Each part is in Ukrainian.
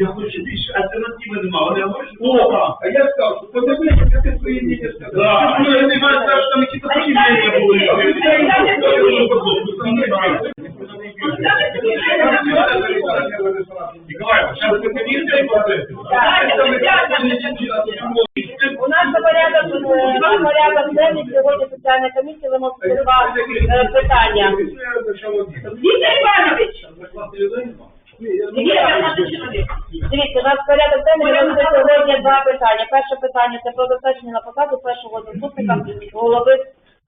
Я хочу більше альтернативи немає. Вони говорять, що О, а я сказав, що подивися, як ти свої діти сказав. Да, я не знаю, даже там якісь такі мнення були. Ви У нас на порядок, на порядок денний сьогодні соціальна комісія е, питання. Віктор нас порядок денний сьогодні два питання. Перше питання це про затвердження на посаду першого заступника голови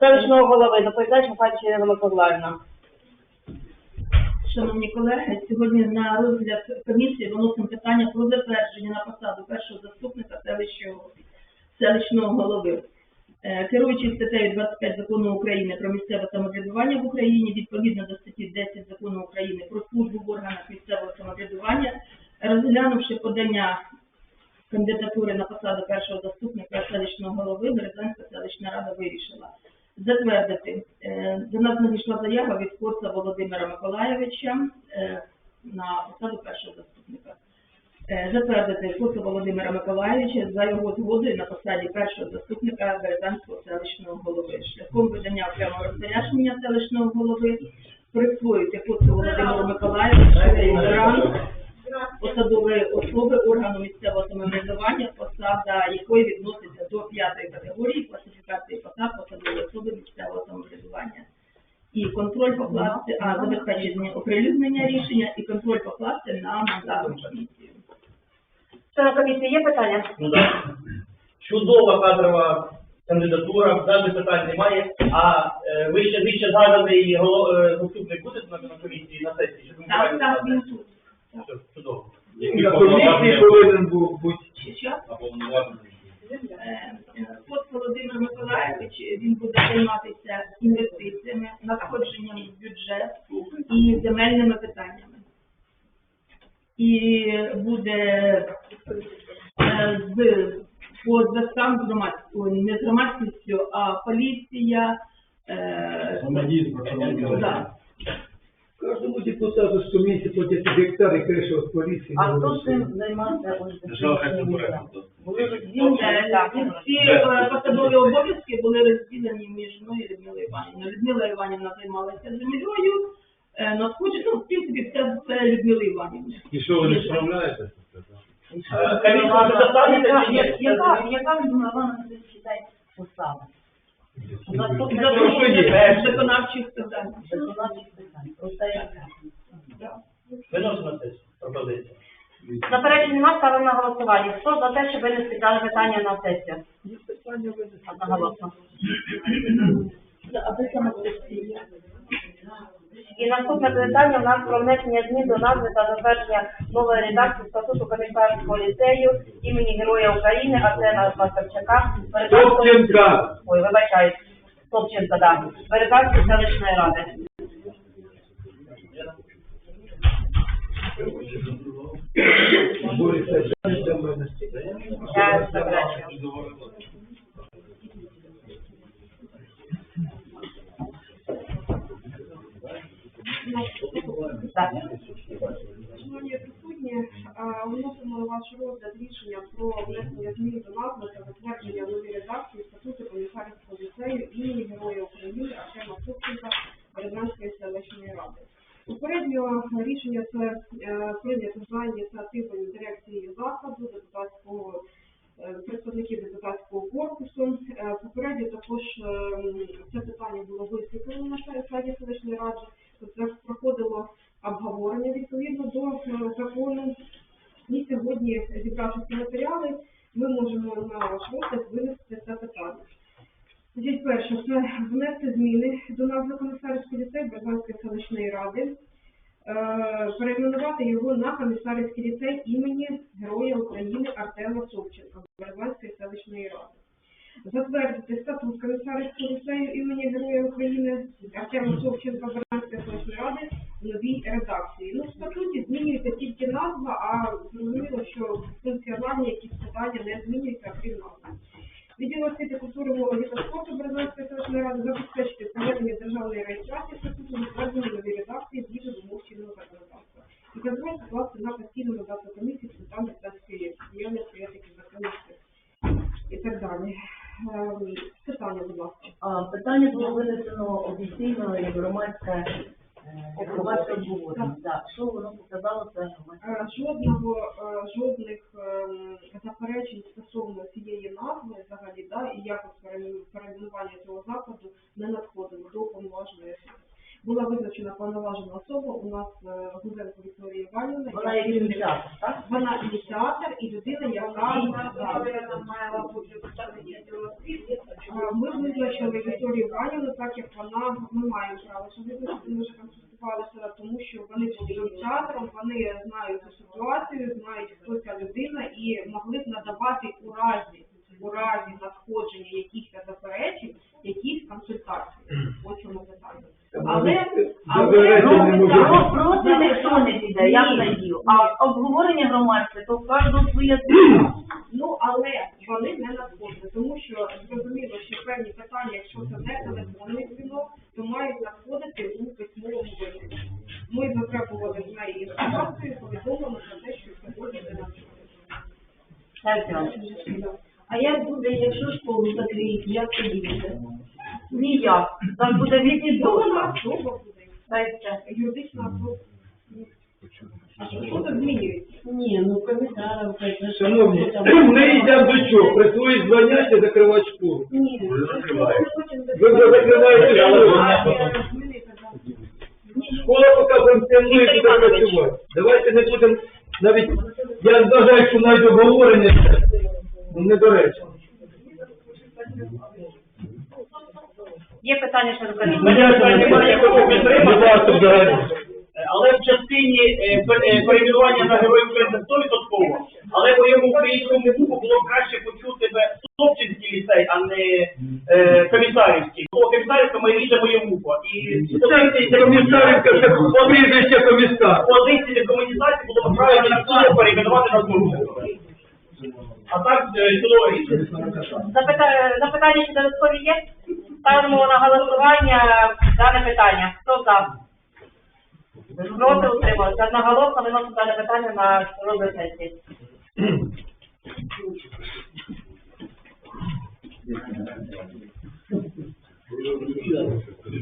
селищного голови. Доповідач Михайлович Ірина Миколаївна. Шановні колеги, сьогодні на розгляд комісії виносимо питання про затвердження на посаду першого заступника селищного, голови. Е, Керуючись статтею 25 закону України про місцеве самоврядування в Україні, відповідно до статті 10 закону України про службу в органах місцевого самоврядування, розглянувши подання кандидатури на посаду першого заступника селищного голови, Березанська селищна рада вирішила затвердити. Е, До нас надійшла заява від Коца Володимира Миколайовича е, на посаду першого заступника. Е, Затвердити Коца Володимира Миколайовича за його згодою на посаді першого заступника Березанського селищного голови. Шляхом видання окремого розпорядження селищного голови присвоїти Коцу Володимиру Миколайовичу ранг посадової особи органу місцевого самоврядування, посада якої відноситься до п'ятої категорії класифікації посад посадової особи місцевого самоврядування. І контроль покласти, а забезпечення оприлюднення рішення і контроль покласти на мандатну комісію. Що на комісії є питання? Ну, да. Чудова кадрова кандидатура, навіть питань немає. А е, вище вище згаданий голо- е, заступник буде на, на комісії на сесії? Щоб ми Так, так, він тут. Все, Чудово. На комісії повинен був бути. Чи що? Е, От Володимир Миколаївич, він буде займатися інвестиціями, надходженням в бюджет і земельними питаннями. І буде е, з по зв'язкам з громадською, не з громадськістю, а поліція. е, Кожному депутату з комісії платять гектари кришу з поліції. А хто цим займався ось Були розділені, Е, так, Ці е, посадові обов'язки були розділені між мною і Людмилою Іванівною. Людмила Іванівна займалася землею, е, надходження, ну, в принципі, все це Людмила Іванівна. І що ви не справляєтеся? Е, Комісія вже достанеться чи ні? Яка, яка Людмила Івановна вважає посада? Виконавчих питань. виконавчих питань. Просто яка? Виносимо на сесію. Заперечень нема, ставимо на голосування. Хто за те, щоб винести дане питання на сесію? Одноголосно. Це саме сесія. І наступне питання у нас про внесення змін до назви та затвердження нової редакції статуту комісарського ліцею імені Героя України Арсена Масарчака. Собченка. Ой, вибачаюсь. Собченка, да. Березанської селищної ради. Я Шановні присутні, вносимо на ваш розгляд рішення про внесення змін до назви та затвердження нової редакції статуту Комісарського ліцею імені Героя України Артема Супченка Березанської селищної ради. Попередньо рішення це е, прийнято за ініціативою дирекції закладу, депутатського е, представників депутатського корпусу. Е, Попередньо також е, це питання було висвітлено на сайті селищної ради. Це проходило обговорення відповідно до е, закону. І сьогодні, зібравши ці матеріали, ми можемо на ваш розгляд винести це питання. Значить, перше, це внести зміни до назви комісарського ліцею Березанської селищної ради, перейменувати його на комісарський ліцей імені Героя України Артема Собченка Березанської селищної ради. Затвердити статут комісарського ліцею імені Героя України Артема Совченка Березанської селищної ради в новій редакції. Ну, в статуті змінюється тільки назва, а зрозуміло, що функціональні якісь питання не змінюються, крім назви. Відділ освіти, культури, молоді та спорту Березанської селищної ради забезпечити проведення державної реєстрації статуту затвердження новій редакції згідно вимог чинного законодавства. І контроль покласти на постійну мандатну комісію з питання було винесено офіційно як громадське е, як громадське обговорення. Да. Що воно показало це громадське? Е, Жодного, е, жодних ем, заперечень стосовно цієї назви взагалі, да, і якось перейменування цього закладу не надходило до повноваженої особи. Була визначена повноважена особа у нас е, Гузенко Вікторія Іванівна. Вона є ініціатор, так? Вона ініціатор визначили Вікторію Іванівну, так як вона, ми маємо право що визначити, ми вже консультувалися, тому що вони були ініціатором, вони знають цю ситуацію, знають, хто ця людина, і могли б надавати у разі, у разі надходження якихось заперечень, якісь консультації по цьому питанню. Але, але Проти ніхто не піде, я надію. А обговорення громадське, то в кожного своє. Ну, але вони не надходили, тому що зрозуміло, що певні питання, якщо це не телефонний дзвінок, то мають надходити у письмовому вигляді. Ми затребували з неї інформацію, повідомили про те, що сьогодні не надходить. А як буде, якщо школу закриють, як тоді буде? Ніяк. Там буде відвідована. Особа буде, юридична особа. А що це змінюється? Ні, ну комісара, Шановні, ми йдемо до чого? Присвоїть звання чи закривати школу? Ні, Ви вже закриваєте школу. да. Школа поки функціонує, буде працювати. Давайте не будемо навіть, я вважаю, що навіть обговорення ну, недоречно. Є питання комісії? Мене немає кого Будь підтримати. ласка, взагалі. Але в частині е, е, перейменування на героїв України 100%, але в моєму українському вуху було б краще почути би Собчинський ліцей, а не е, Комісарівський. Бо Комісарівка моє рідне моє вухо. І позиції Комісарівка це прізвище комісар. позиції декомунізації було б правильно перейменувати на службу. А так е, чудове рішення. Запитання чи додаткові є? Ставимо на голосування дане питання. Хто за? Проти утрималися. Одноголосно виносимо дане питання на розгляд сесії.